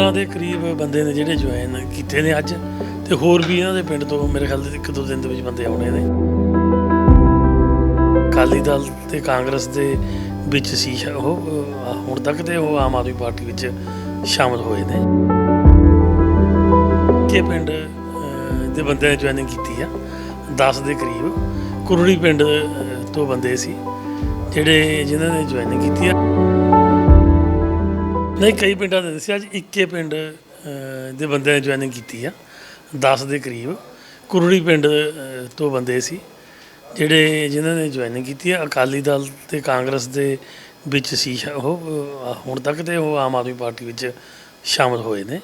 ਬੰਦੇ ਨੇ ਜਿਹੜੇ ਜੁਆਇਨ ਕੀਤੇ ਨੇ ਅੱਜ, ਤੇ ਹੋਰ ਵੀ ਇਹਨਾਂ ਦੇ ਪਿੰਡ ਤੋਂ ਮੇਰੇ ਖਿਆਲ ਦੇ ਇੱਕ ਦੋ ਦਿਨ ਦੇ ਵਿੱਚ ਬੰਦੇ ਆਉਣੇ ਨੇ। ਅਕਾਲੀ ਦਲ ਤੇ ਕਾਂਗਰਸ ਦੇ ਵਿੱਚ ਸੀ, ਉਹ ਹੁਣ ਤੱਕ ਤੇ ਉਹ ਆਮ ਆਦਮੀ ਪਾਰਟੀ ਵਿੱਚ ਸ਼ਾਮਲ ਹੋਏ ਨੇ। ਕਿ ਪਿੰਡ ਦੇ ਬੰਦੇ ਨੇ ਜੁਆਇਨਿੰਗ ਕੀਤੀ ਆ 10 ਦੇ ਕਰੀਬ। ਕੁਰੜੀ ਪਿੰਡ ਤੋਂ ਬੰਦੇ ਸੀ, ਜਿਹੜੇ ਜਿਨ੍ਹਾਂ ਨੇ ਜੁਆਇਨਿੰਗ ਕੀਤੀ ਆ। ਨਹੀਂ ਕਈ ਪਿੰਡਾਂ ਦੇ ਦੱਸਿਆ ਅੱਜ ਇੱਕੇ ਪਿੰਡ ਅਹ, ਦੇ ਬੰਦਿਆਂ ਨੇ ਜੁਆਇਨਿੰਗ ਕੀਤੀ ਆ 10 ਦੇ ਕਰੀਬ। ਕੁਰੜੀ ਪਿੰਡ ਅਹ, ਤੋਂ ਬੰਦੇ ਸੀ ਜਿਹੜੇ ਜਿਨ੍ਹਾਂ ਨੇ ਜੁਆਇਨਿੰਗ ਕੀਤੀ ਆ। ਅਕਾਲੀ ਦਲ ਤੇ ਕਾਂਗਰਸ ਦੇ ਵਿੱਚ ਸੀ ਸ਼ਾ- ਉਹ ਅਹ, ਹੁਣ ਤੱਕ ਤੇ ਉਹ ਆਮ ਆਦਮੀ ਪਾਰਟੀ ਵਿੱਚ ਸ਼ਾਮਲ ਹੋਏ ਨੇ।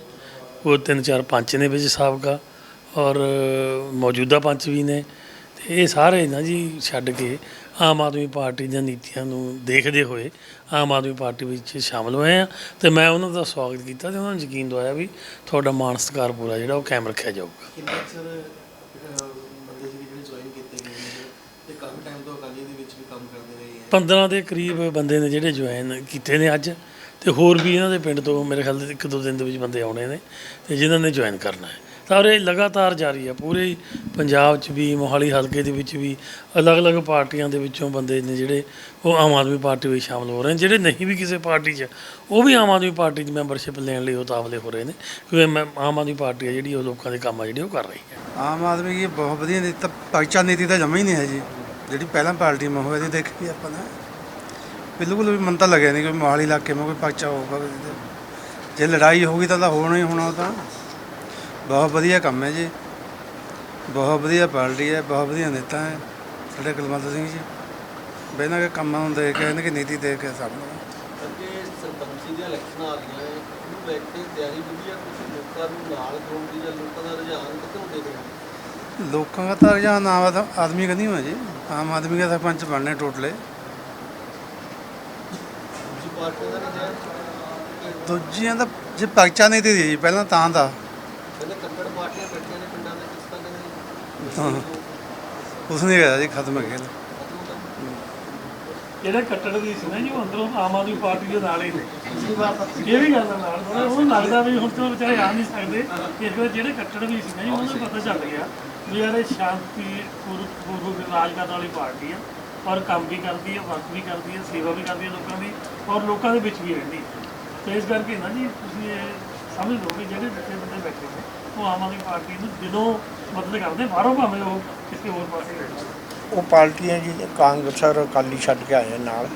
ਉਹ ਤਿੰਨ ਚਾਰ ਪੰਚ ਨੇ ਵਿੱਚ ਸਾਬਕਾ ਔਰ ਮੌਜੂਦਾ ਪੰਚ ਵੀ ਨੇ। ਤੇ ਇਹ ਸਾਰੇ ਨਾ ਜੀ ਛੱਡ ਕੇ ਆਮ ਆਦਮੀ ਪਾਰਟੀ ਦੀਆਂ ਨੀਤੀਆਂ ਨੂੰ ਦੇਖਦੇ ਹੋਏ ਆਮ ਆਦਮੀ ਪਾਰਟੀ ਵਿੱਚ ਸ਼ਾਮਲ ਹੋਏ ਆ ਤੇ ਮੈਂ ਉਹਨਾਂ ਦਾ ਸਵਾਗਤ ਕੀਤਾ ਤੇ ਉਹਨਾਂ ਨੂੰ ਯਕੀਨ ਦਵਾਇਆ ਵੀ ਤੁਹਾਡਾ ਮਾਣ ਸਤਿਕਾਰ ਪੂਰਾ ਜਿਹੜਾ ਉਹ ਕਾਇਮ ਰੱਖਿਆ ਜਾਊਗਾ। ਕਿੰਨੇ ਅਕਸਰ ਅਹ, ਬੰਦੇ ਸੀ ਜਿਹੜੇ ਜੁਆਇਨ ਕੀਤੇ ਗਏ ਨੇ ਤੇ ਕਾਫੀ ਟਾਈਮ ਤੋਂ ਅਕਾਲੀ ਦੇ ਵਿੱਚ ਵੀ ਕੰਮ ਕਰਦੇ ਰਹੇ ਹੈ 15 ਦੇ ਕਰੀਬ ਬੰਦੇ ਨੇ ਜਿਹੜੇ ਜੁਆਇਨ ਕੀਤੇ ਨੇ ਅੱਜ ਤੇ ਹੋਰ ਵੀ ਇਹਨਾਂ ਦੇ ਪਿੰਡ ਤੋਂ ਮੇਰੇ ਖਿਆਲ ਦੇ ਇੱਕ ਦੋ ਦਿਨ ਦੇ ਵਿੱਚ ਬੰਦੇ ਆਉਣੇ ਨੇ ਤੇ ਜਿਨ੍ਹਾਂ ਨੇ ਜੁਆਇਨ ਕਰਨਾ ਹੈ। ਤਾਂ ਔਰ ਇਹ ਲਗਾਤਾਰ ਜਾਰੀ ਆ, ਪੂਰੇ ਪੰਜਾਬ 'ਚ ਵੀ, ਮੋਹਾਲੀ ਹਲਕੇ ਦੇ ਵਿੱਚ ਵੀ, ਅਲੱਗ-ਅਲੱਗ ਪਾਰਟੀਆਂ ਦੇ ਵਿੱਚੋਂ ਬੰਦੇ ਨੇ ਜਿਹੜੇ ਉਹ ਆਮ ਆਦਮੀ ਪਾਰਟੀ ਵਿੱਚ ਸ਼ਾਮਲ ਹੋ ਰਹੇ ਨੇ, ਜਿਹੜੇ ਨਹੀਂ ਵੀ ਕਿਸੇ ਪਾਰਟੀ 'ਚ, ਉਹ ਵੀ ਆਮ ਆਦਮੀ ਪਾਰਟੀ ਦੀ ਮੈਂਬਰਸ਼ਿਪ ਲੈਣ ਲਈ ਉਤਾਵਲੇ ਹੋ ਰਹੇ ਨੇ, ਕਿਉਂਕਿ ਮੈਂ- ਆਮ ਆਦਮੀ ਪਾਰਟੀ ਆ ਜਿਹੜੀ ਉਹ ਲੋਕਾਂ ਦੇ ਕੰਮ ਆ, ਜਿਹੜੇ ਉਹ ਕਰ ਰਹੀ ਹੈ। ਆਮ ਆਦਮੀ ਦੀ ਬਹੁਤ ਵਧੀਆ ਨੀਤੀ, ਤਾਂ ਪਰਚਾ ਨੀਤੀ ਤਾਂ ਜਮਾ ਹੀ ਨਹੀਂ ਹੈ ਜੀ ਜਿਹੜੀ ਪਹਿਲਾਂ ਪਾਰਟੀ ਮੈਂ ਹੋਇਆ ਦੀ ਦੇਖੀ ਆਪਾਂ ਨੇ। ਬਿਲਕੁਲ ਵੀ ਮਨ ਤਾਂ ਲੱਗਿਆ ਨਹੀਂ ਕਿ ਮੋਹਾਲੀ ਇਲਾਕੇ ਮੈਂ ਕੋਈ ਪਰਚਾ ਹੋਊਗਾ ਜੇ ਲੜਾਈ ਹੋਊਗੀ ਤਾਂ ਤਾਂ ਹੋਣਾ ਹੀ ਹੋਣਾ ਤਾਂ। ਬਹੁਤ ਵਧੀਆ ਕੰਮ ਹੈ ਜੀ। ਬਹੁਤ ਵਧੀਆ ਪਾਰਟੀ ਹੈ ਬਹੁਤ ਵਧੀਆ ਨੇਤਾ ਹੈ। ਸਾਡੇ ਕੁਲਵੰਤ ਸਿੰਘ ਜੀ। ਬੈਨਾਂ ਕੇ ਕੰਮਾਂ ਨੂੰ ਦੇਖ ਕੇ ਇਹਨਾਂ ਦੀ ਨੀਤੀ ਦੇਖ ਕੇ ਸਭ ਨੂੰ ਅੱਗੇ ਸਰਪੰਚੀ ਦੀਆਂ ਇਲੈਕਸ਼ਨਾਂ ਆ ਰਹੀਆਂ ਨੇ ਉਹਨੂੰ ਲੈ ਕੇ ਤਿਆਰੀ ਵਧੀਆ ਕੁਝ ਲੋਕਾਂ ਨੂੰ ਨਾਲ ਜੋੜਨ ਦੀ ਜਾਂ ਲੋਕਾਂ ਦਾ ਰੁਝਾਨ ਕਿੱਥੋਂ ਦੇ ਰਹੇ ਲੋਕਾਂ ਦਾ ਤਾਂ ਰੁਝਾਨ ਆਦ- ਆਦਮੀ ਕਦੀ ਹੋਇਆ ਜੀ। ਆਮ ਆਦਮੀ ਦਾ ਸਰਪੰਚ ਬਣਨੇ ਟੋਟਲੇ। ਦਾ ਦੂਜੀਆਂ ਦਾ ਜੇ ਪਰਚਾ ਨਹੀਂ ਦੀ ਜੀ ਪਹਿਲਾਂ ਤਾਂ ਦਾ। ਕਹਿੰਦੇ ਕੱਟੜ ਪਾਰਟੀਆਂ ਬੈਠੀਆਂ ਨੇ ਪਿੰਡਾਂ ਦੇ ਜੀ ਖਤਮ ਹੋ ਗਿਆ ਜਿਹੜਾ ਕੱਟੜ ਦੀ ਸੀ ਨਾ ਜੀ ਉਹ ਅੰਦਰੋਂ ਆਮ ਆਦਮੀ ਪਾਰਟੀ ਦੇ ਨਾਲ ਹੀ ਨੇ। ਇਹ ਵੀ ਗੱਲ ਨਾਲ। ਥੋੜ੍ਹਾ ਉਹਨੂੰ ਲੱਗਦਾ ਵੀ ਹੁਣ ਤਾਂ ਵਿਚਾਰੇ ਆ ਨਹੀਂ ਸਕਦੇ। ਇਸ ਵੇਲੇ ਜਿਹੜੇ ਕੱਟੜ ਵੀ ਸੀ ਨਾ ਜੀ ਉਹਨਾਂ ਨੂੰ ਪਤਾ ਚੱਲ ਗਿਆ ਵੀ ਯਾਰ ਇਹ ਸ਼ਾਂਤੀ ਪੂਰਵ ਰਾਜ ਕਰਨ ਵਾਲੀ ਪਾਰਟੀ ਆ। ਔਰ ਕੰਮ ਵੀ ਕਰਦੀ ਹੈ ਵਰਕ ਵੀ ਕਰਦੀ ਹੈ ਸੇਵਾ ਵੀ ਕਰਦੀ ਹੈ ਲੋਕਾਂ ਦੀ। ਔਰ ਲੋਕਾਂ ਦੇ ਵਿੱਚ ਵੀ ਰਹਿੰਦੀ ਹੈ ਤੇ ਇਸ ਕਰਕੇ ਨਾ ਜੀ ਤੁਸੀਂ ਇਹ ਸਮਝ ਲਓ ਵੀ ਜਿਹੜੇ ਉਹ ਆਮ ਆਦਮੀ ਪਾਰਟੀ ਨੂੰ ਦਿਲੋਂ ਮਦਦ ਕਰਦੇ ਬਾਹਰੋਂ ਭਾਵੇਂ ਉਹ ਕਿਸੇ ਹੋਰ ਪਾਸੇ ਰਹਿਣ। ਉਹ ਪਾਰਟੀਆਂ ਜੀ ਕਾਂਗਰਸ ਔਰ ਅਕਾਲੀ ਛੱਡ ਕੇ ਆਏ ਨਾਲ।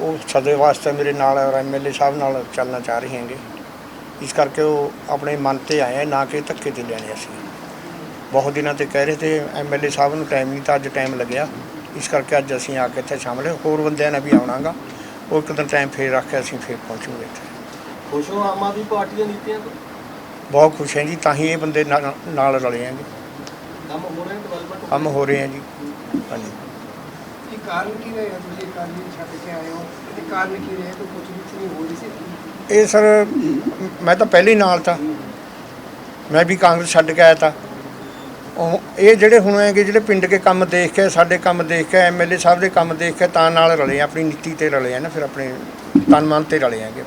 ਉਹ ਸਦੇ ਵਾਸਤੇ ਮੇਰੇ ਨਾਲ ਔਰ ਐਮਐਲਏ ਸਾਹਿਬ ਨਾਲ ਚੱਲਣਾ ਚਾਹ ਰਹੇ ਹੈਗੇ। ਇਸ ਕਰਕੇ ਉਹ ਆਪਣੇ ਮਨ ਤੇ ਆਏ ਨਾ ਕਿ ਧੱਕੇ ਤੇ ਲੈਣੇ ਅਸੀਂ। ਬਹੁਤ ਦਿਨਾਂ ਤੇ ਕਹਿ ਰਹੇ ਤੇ ਐਮਐਲਏ ਸਾਹਿਬ ਨੂੰ ਟਾਈਮ ਨਹੀਂ ਤਾਂ ਅੱਜ ਟਾਈਮ ਲੱਗਿਆ। ਇਸ ਕਰਕੇ ਅੱਜ ਅਸੀਂ ਆ ਕੇ ਇੱਥੇ ਸ਼ਾਮਲ ਹੋਏ। ਹੋਰ ਬੰਦਿਆਂ ਨੇ ਵੀ ਆਉਣਾਗਾ। ਉਹ ਇੱਕ ਦਿਨ ਟਾਈਮ ਫੇਰ ਰੱਖ ਕੇ ਅਸੀਂ ਫੇਰ ਪਹੁੰਚੂਗੇ ਇੱਥੇ। ਖੁਸ਼ ਹੋ ਆਮ ਆਦਮੀ ਪਾਰਟੀ ਦੀਆਂ ਨੀਤੀਆਂ ਤੋਂ? ਬਹੁਤ ਖੁਸ਼ ਹਾਂ ਜੀ ਤਾਂ ਹੀ ਇਹ ਬੰਦੇ ਨਾਲ ਨਾਲ ਰਲੇ ਹੈਗੇ ਕੰਮ ਹੋ ਰਹੇ ਨੇ ਡਿਵੈਲਪਮੈਂਟ ਕੰਮ ਹੋ ਰਹੇ ਆ ਜੀ। ਹਾਂਜੀ। ਇਹ ਕਾਰਨ ਕੀ ਰਿਹਾ ਤੁਸੀਂ? ਅਕਾਲੀ ਨੂੰ ਛੱਡ ਕੇ ਆਏ ਹੋ। ਤੇ ਕਾਰਨ ਕੀ ਰਿਹਾ? ਕੋਈ ਕੁਝ ਵੀ ਨਹੀਂ ਹੋ ਰਹੀ ਸੀ? ਇਹ ਸਰ ਮੈਂ ਤਾਂ ਪਹਿਲੇ ਹੀ ਨਾਲ ਤਾਂ। ਮੈਂ ਵੀ ਕਾਂਗਰਸ ਛੱਡ ਕੇ ਆਇਆ ਤਾਂ। ਉਹ ਇਹ ਜਿਹੜੇ ਹੁਣ ਹੈਗੇ ਜਿਹੜੇ ਪਿੰਡ ਕੇ ਕੰਮ ਦੇਖ ਕੇ ਸਾਡੇ ਕੰਮ ਦੇਖ ਕੇ ਐਮਐਲਏ ਸਾਹਿਬ ਦੇ ਕੰਮ ਦੇਖ ਕੇ ਤਾਂ ਨਾਲ ਰਲੇ ਆ, ਆਪਣੀ ਨੀਤੀ ਤੇ ਰਲੇ ਆ ਨਾ ਫਿਰ ਆਪਣੇ ਤਨ ਮਨ ਤੇ ਰਲੇ ਆਂਗੇ